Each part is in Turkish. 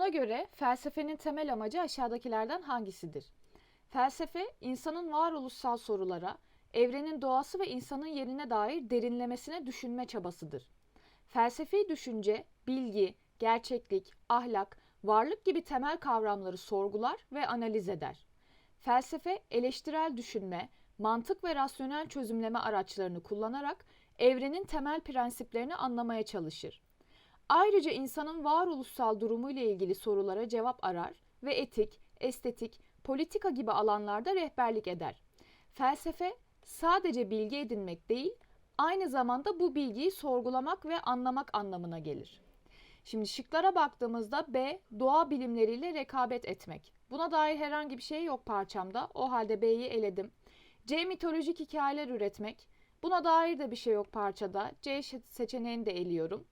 Buna göre felsefenin temel amacı aşağıdakilerden hangisidir? Felsefe, insanın varoluşsal sorulara, evrenin doğası ve insanın yerine dair derinlemesine düşünme çabasıdır. Felsefi düşünce, bilgi, gerçeklik, ahlak, varlık gibi temel kavramları sorgular ve analiz eder. Felsefe, eleştirel düşünme, mantık ve rasyonel çözümleme araçlarını kullanarak evrenin temel prensiplerini anlamaya çalışır. Ayrıca insanın varoluşsal durumuyla ilgili sorulara cevap arar ve etik, estetik, politika gibi alanlarda rehberlik eder. Felsefe sadece bilgi edinmek değil, aynı zamanda bu bilgiyi sorgulamak ve anlamak anlamına gelir. Şimdi şıklara baktığımızda B doğa bilimleriyle rekabet etmek. Buna dair herhangi bir şey yok parçamda. O halde B'yi eledim. C mitolojik hikayeler üretmek. Buna dair de bir şey yok parçada. C seçeneğini de eliyorum.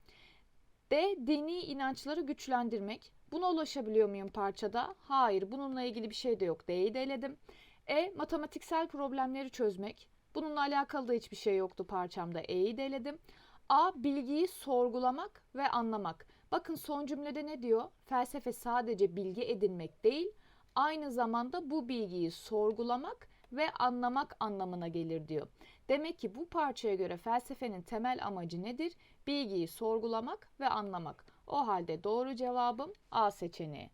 D. Dini inançları güçlendirmek. Buna ulaşabiliyor muyum parçada? Hayır. Bununla ilgili bir şey de yok. D'yi de eledim. E. Matematiksel problemleri çözmek. Bununla alakalı da hiçbir şey yoktu parçamda. E'yi de eledim. A. Bilgiyi sorgulamak ve anlamak. Bakın son cümlede ne diyor? Felsefe sadece bilgi edinmek değil, aynı zamanda bu bilgiyi sorgulamak ve anlamak anlamına gelir diyor. Demek ki bu parçaya göre felsefenin temel amacı nedir? Bilgiyi sorgulamak ve anlamak. O halde doğru cevabım A seçeneği.